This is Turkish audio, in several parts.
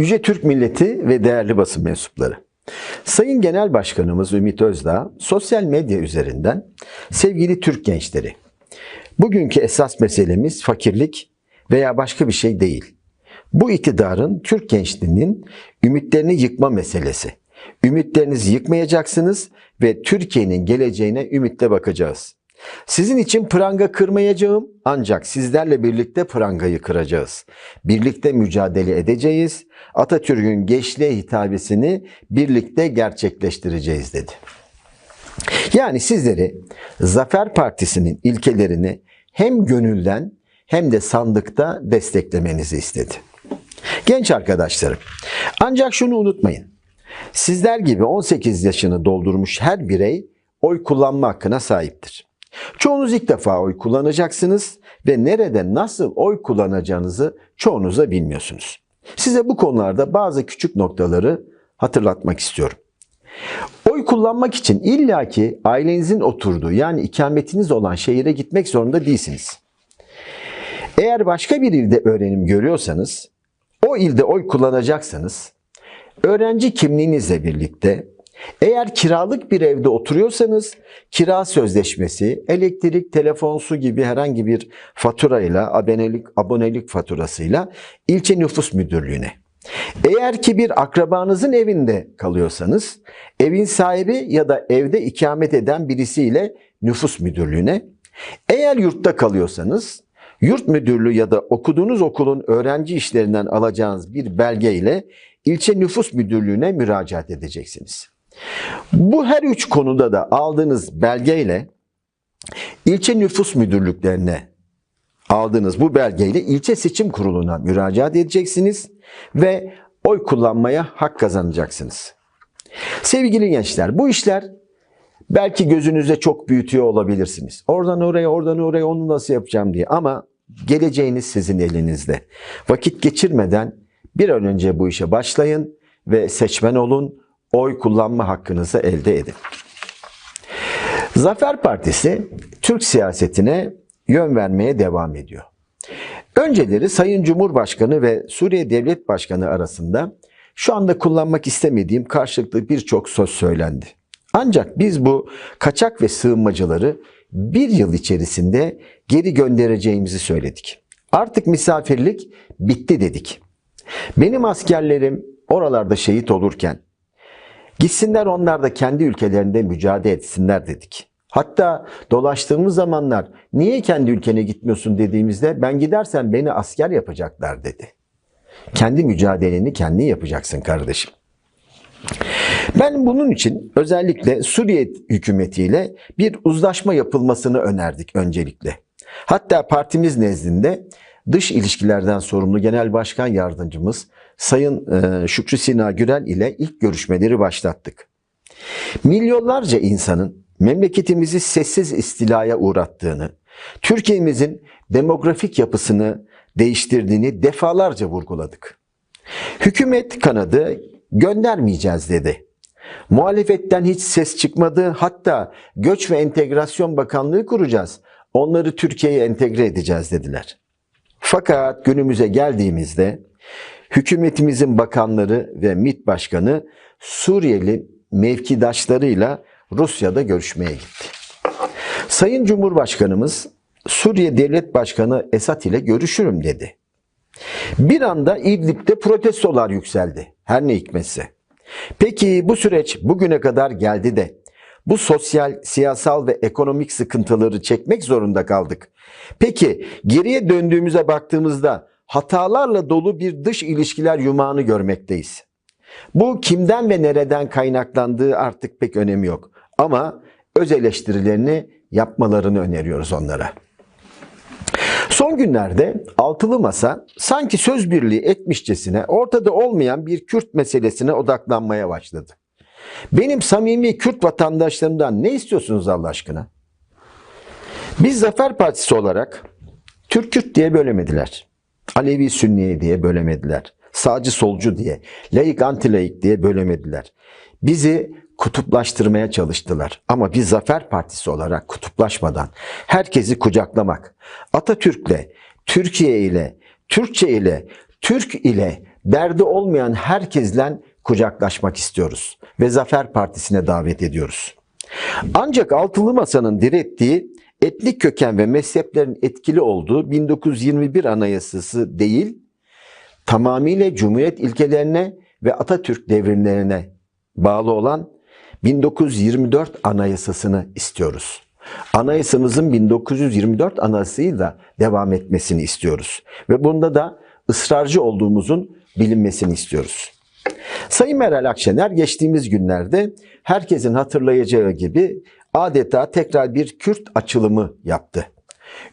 Yüce Türk milleti ve değerli basın mensupları. Sayın Genel Başkanımız Ümit Özdağ sosyal medya üzerinden sevgili Türk gençleri. Bugünkü esas meselemiz fakirlik veya başka bir şey değil. Bu iktidarın Türk gençliğinin ümitlerini yıkma meselesi. Ümitlerinizi yıkmayacaksınız ve Türkiye'nin geleceğine ümitle bakacağız. Sizin için pranga kırmayacağım ancak sizlerle birlikte prangayı kıracağız. Birlikte mücadele edeceğiz. Atatürk'ün gençliğe hitabesini birlikte gerçekleştireceğiz dedi. Yani sizleri Zafer Partisi'nin ilkelerini hem gönülden hem de sandıkta desteklemenizi istedi. Genç arkadaşlarım, ancak şunu unutmayın. Sizler gibi 18 yaşını doldurmuş her birey oy kullanma hakkına sahiptir. Çoğunuz ilk defa oy kullanacaksınız ve nerede nasıl oy kullanacağınızı çoğunuz da bilmiyorsunuz. Size bu konularda bazı küçük noktaları hatırlatmak istiyorum. Oy kullanmak için illaki ailenizin oturduğu yani ikametiniz olan şehire gitmek zorunda değilsiniz. Eğer başka bir ilde öğrenim görüyorsanız, o ilde oy kullanacaksanız, öğrenci kimliğinizle birlikte eğer kiralık bir evde oturuyorsanız kira sözleşmesi, elektrik, telefon, su gibi herhangi bir faturayla, abonelik, abonelik faturasıyla ilçe nüfus müdürlüğüne. Eğer ki bir akrabanızın evinde kalıyorsanız evin sahibi ya da evde ikamet eden birisiyle nüfus müdürlüğüne. Eğer yurtta kalıyorsanız yurt müdürlüğü ya da okuduğunuz okulun öğrenci işlerinden alacağınız bir belge ile ilçe nüfus müdürlüğüne müracaat edeceksiniz. Bu her üç konuda da aldığınız belgeyle ilçe nüfus müdürlüklerine aldığınız bu belgeyle ilçe seçim kuruluna müracaat edeceksiniz ve oy kullanmaya hak kazanacaksınız. Sevgili gençler bu işler belki gözünüzde çok büyütüyor olabilirsiniz. Oradan oraya, oradan oraya onu nasıl yapacağım diye ama geleceğiniz sizin elinizde. Vakit geçirmeden bir an önce bu işe başlayın ve seçmen olun oy kullanma hakkınızı elde edin. Zafer Partisi Türk siyasetine yön vermeye devam ediyor. Önceleri Sayın Cumhurbaşkanı ve Suriye Devlet Başkanı arasında şu anda kullanmak istemediğim karşılıklı birçok söz söylendi. Ancak biz bu kaçak ve sığınmacıları bir yıl içerisinde geri göndereceğimizi söyledik. Artık misafirlik bitti dedik. Benim askerlerim oralarda şehit olurken Gitsinler onlar da kendi ülkelerinde mücadele etsinler dedik. Hatta dolaştığımız zamanlar niye kendi ülkene gitmiyorsun dediğimizde ben gidersem beni asker yapacaklar dedi. Kendi mücadeleni kendin yapacaksın kardeşim. Ben bunun için özellikle Suriye hükümetiyle bir uzlaşma yapılmasını önerdik öncelikle. Hatta partimiz nezdinde dış ilişkilerden sorumlu Genel Başkan Yardımcımız Sayın e, Şükrü Sina Gürel ile ilk görüşmeleri başlattık. Milyonlarca insanın memleketimizi sessiz istilaya uğrattığını, Türkiye'mizin demografik yapısını değiştirdiğini defalarca vurguladık. Hükümet kanadı göndermeyeceğiz dedi. Muhalefetten hiç ses çıkmadı. Hatta Göç ve Entegrasyon Bakanlığı kuracağız. Onları Türkiye'ye entegre edeceğiz dediler. Fakat günümüze geldiğimizde hükümetimizin bakanları ve MİT Başkanı Suriyeli mevkidaşlarıyla Rusya'da görüşmeye gitti. Sayın Cumhurbaşkanımız Suriye Devlet Başkanı Esad ile görüşürüm dedi. Bir anda İdlib'de protestolar yükseldi. Her ne hikmetse. Peki bu süreç bugüne kadar geldi de bu sosyal, siyasal ve ekonomik sıkıntıları çekmek zorunda kaldık. Peki geriye döndüğümüze baktığımızda hatalarla dolu bir dış ilişkiler yumağını görmekteyiz. Bu kimden ve nereden kaynaklandığı artık pek önemi yok. Ama öz eleştirilerini yapmalarını öneriyoruz onlara. Son günlerde altılı masa sanki söz birliği etmişçesine ortada olmayan bir Kürt meselesine odaklanmaya başladı. Benim samimi Kürt vatandaşlarımdan ne istiyorsunuz Allah aşkına? Biz Zafer Partisi olarak Türk-Kürt diye bölemediler. Alevi Sünniye diye bölemediler. Sağcı solcu diye, laik anti diye bölemediler. Bizi kutuplaştırmaya çalıştılar. Ama biz Zafer Partisi olarak kutuplaşmadan herkesi kucaklamak, Atatürk'le, Türkiye ile, Türkçe ile, Türk ile derdi olmayan herkesle kucaklaşmak istiyoruz ve Zafer Partisi'ne davet ediyoruz. Ancak altılı masanın direttiği etnik köken ve mezheplerin etkili olduğu 1921 Anayasası değil, tamamıyla Cumhuriyet ilkelerine ve Atatürk devrimlerine bağlı olan 1924 Anayasasını istiyoruz. Anayasamızın 1924 anayasıyla devam etmesini istiyoruz. Ve bunda da ısrarcı olduğumuzun bilinmesini istiyoruz. Sayın Meral Akşener geçtiğimiz günlerde herkesin hatırlayacağı gibi adeta tekrar bir Kürt açılımı yaptı.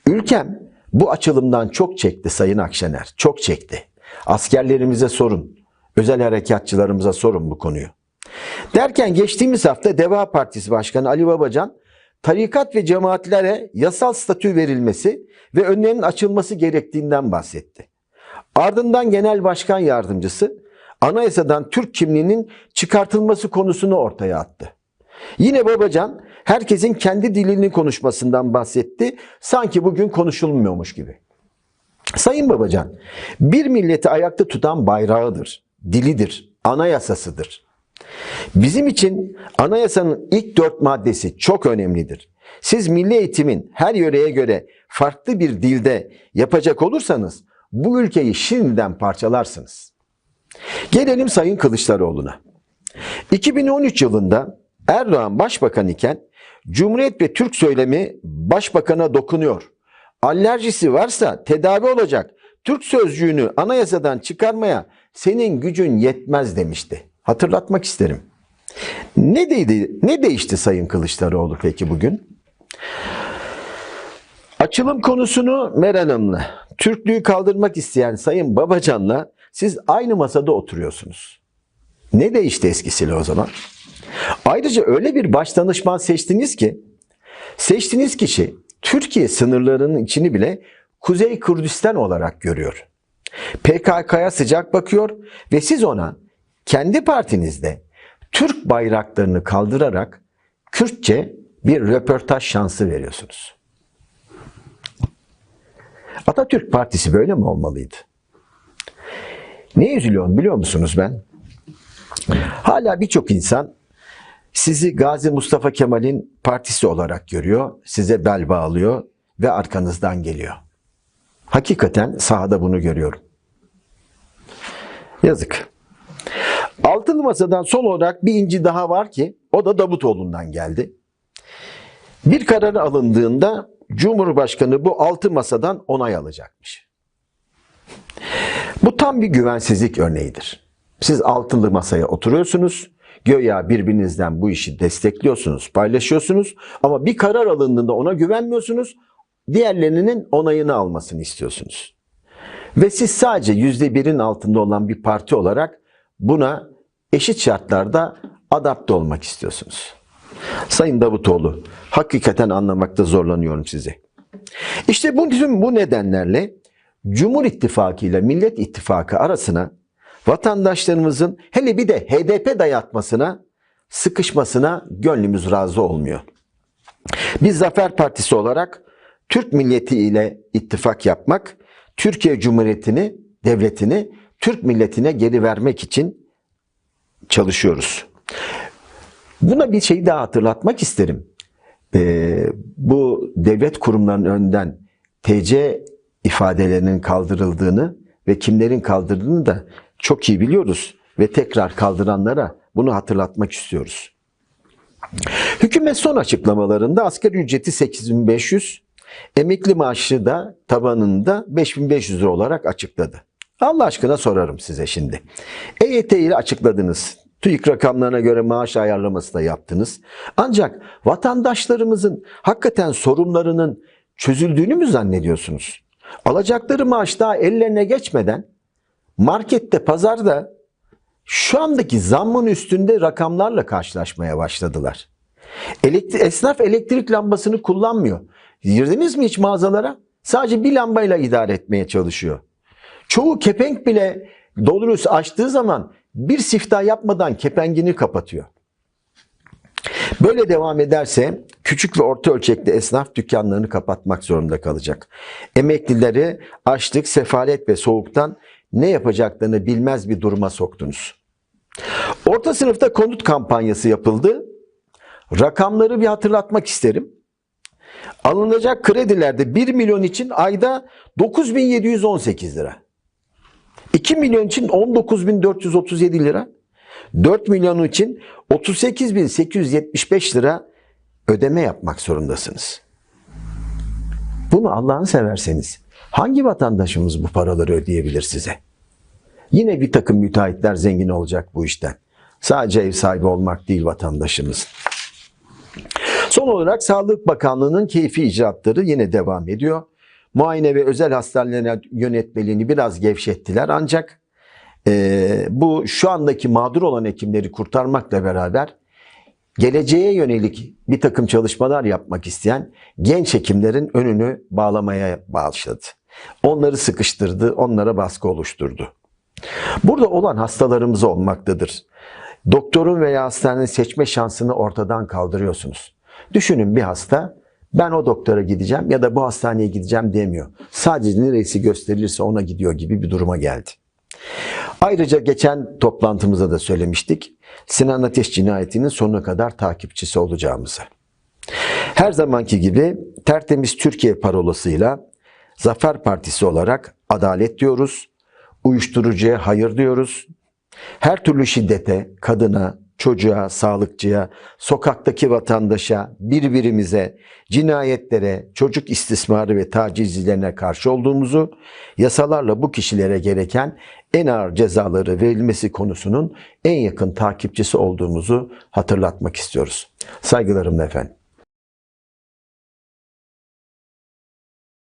Ülkem bu açılımdan çok çekti Sayın Akşener, çok çekti. Askerlerimize sorun, özel harekatçılarımıza sorun bu konuyu. Derken geçtiğimiz hafta Deva Partisi Başkanı Ali Babacan, tarikat ve cemaatlere yasal statü verilmesi ve önlerinin açılması gerektiğinden bahsetti. Ardından Genel Başkan Yardımcısı anayasadan Türk kimliğinin çıkartılması konusunu ortaya attı. Yine Babacan herkesin kendi dilini konuşmasından bahsetti. Sanki bugün konuşulmuyormuş gibi. Sayın Babacan, bir milleti ayakta tutan bayrağıdır, dilidir, anayasasıdır. Bizim için anayasanın ilk dört maddesi çok önemlidir. Siz milli eğitimin her yöreye göre farklı bir dilde yapacak olursanız bu ülkeyi şimdiden parçalarsınız. Gelelim Sayın Kılıçdaroğlu'na. 2013 yılında Erdoğan başbakan iken Cumhuriyet ve Türk söylemi başbakana dokunuyor. Alerjisi varsa tedavi olacak. Türk sözcüğünü anayasadan çıkarmaya senin gücün yetmez demişti. Hatırlatmak isterim. Ne değdi, ne değişti Sayın Kılıçdaroğlu peki bugün? Açılım konusunu Meral Hanım'la, Türklüğü kaldırmak isteyen Sayın Babacan'la siz aynı masada oturuyorsunuz. Ne değişti eskisiyle o zaman? Ayrıca öyle bir başdanışman seçtiniz ki, seçtiğiniz kişi Türkiye sınırlarının içini bile Kuzey Kürdistan olarak görüyor. PKK'ya sıcak bakıyor ve siz ona kendi partinizde Türk bayraklarını kaldırarak Kürtçe bir röportaj şansı veriyorsunuz. Atatürk Partisi böyle mi olmalıydı? Ne üzülüyorum biliyor musunuz ben? Hala birçok insan sizi Gazi Mustafa Kemal'in partisi olarak görüyor, size bel bağlıyor ve arkanızdan geliyor. Hakikaten sahada bunu görüyorum. Yazık. Altılı Masa'dan son olarak bir inci daha var ki o da Davutoğlu'ndan geldi. Bir karar alındığında Cumhurbaşkanı bu altı masadan onay alacakmış. Bu tam bir güvensizlik örneğidir. Siz altılı masaya oturuyorsunuz, göya birbirinizden bu işi destekliyorsunuz, paylaşıyorsunuz ama bir karar alındığında ona güvenmiyorsunuz, diğerlerinin onayını almasını istiyorsunuz. Ve siz sadece yüzde birin altında olan bir parti olarak buna eşit şartlarda adapte olmak istiyorsunuz. Sayın Davutoğlu, hakikaten anlamakta zorlanıyorum sizi. İşte bu bu nedenlerle Cumhur İttifakı ile Millet İttifakı arasına vatandaşlarımızın hele bir de HDP dayatmasına, sıkışmasına gönlümüz razı olmuyor. Biz Zafer Partisi olarak Türk milleti ile ittifak yapmak, Türkiye Cumhuriyeti'ni, devletini Türk milletine geri vermek için çalışıyoruz. Buna bir şey daha hatırlatmak isterim. Ee, bu devlet kurumlarının önden TC ifadelerinin kaldırıldığını ve kimlerin kaldırdığını da çok iyi biliyoruz ve tekrar kaldıranlara bunu hatırlatmak istiyoruz. Hükümet son açıklamalarında asgari ücreti 8500, emekli maaşı da tabanında 5500 lira olarak açıkladı. Allah aşkına sorarım size şimdi. EYT ile açıkladınız. TÜİK rakamlarına göre maaş ayarlaması da yaptınız. Ancak vatandaşlarımızın hakikaten sorunlarının çözüldüğünü mü zannediyorsunuz? Alacakları maaş daha ellerine geçmeden markette, pazarda şu andaki zammın üstünde rakamlarla karşılaşmaya başladılar. Elektri esnaf elektrik lambasını kullanmıyor. Girdiniz mi hiç mağazalara? Sadece bir lambayla idare etmeye çalışıyor. Çoğu kepenk bile dolurus açtığı zaman bir siftah yapmadan kepengini kapatıyor. Böyle devam ederse küçük ve orta ölçekli esnaf dükkanlarını kapatmak zorunda kalacak. Emeklileri açlık, sefalet ve soğuktan ne yapacaklarını bilmez bir duruma soktunuz. Orta sınıfta konut kampanyası yapıldı. Rakamları bir hatırlatmak isterim. Alınacak kredilerde 1 milyon için ayda 9718 lira. 2 milyon için 19.437 lira. 4 milyon için 38.875 lira ödeme yapmak zorundasınız. Bunu Allah'ını severseniz hangi vatandaşımız bu paraları ödeyebilir size? Yine bir takım müteahhitler zengin olacak bu işten. Sadece ev sahibi olmak değil vatandaşımız. Son olarak Sağlık Bakanlığı'nın keyfi icraatları yine devam ediyor. Muayene ve özel hastanelere yönetmeliğini biraz gevşettiler ancak e, bu şu andaki mağdur olan hekimleri kurtarmakla beraber geleceğe yönelik bir takım çalışmalar yapmak isteyen genç hekimlerin önünü bağlamaya başladı. Onları sıkıştırdı, onlara baskı oluşturdu. Burada olan hastalarımız olmaktadır. Doktorun veya hastanenin seçme şansını ortadan kaldırıyorsunuz. Düşünün bir hasta ben o doktora gideceğim ya da bu hastaneye gideceğim demiyor. Sadece neresi gösterilirse ona gidiyor gibi bir duruma geldi. Ayrıca geçen toplantımızda da söylemiştik. Sinan Ateş cinayetinin sonuna kadar takipçisi olacağımızı. Her zamanki gibi tertemiz Türkiye parolasıyla Zafer Partisi olarak adalet diyoruz, uyuşturucuya hayır diyoruz. Her türlü şiddete, kadına, çocuğa, sağlıkçıya, sokaktaki vatandaşa, birbirimize, cinayetlere, çocuk istismarı ve tacizlerine karşı olduğumuzu, yasalarla bu kişilere gereken en ağır cezaları verilmesi konusunun en yakın takipçisi olduğumuzu hatırlatmak istiyoruz. Saygılarımla efendim.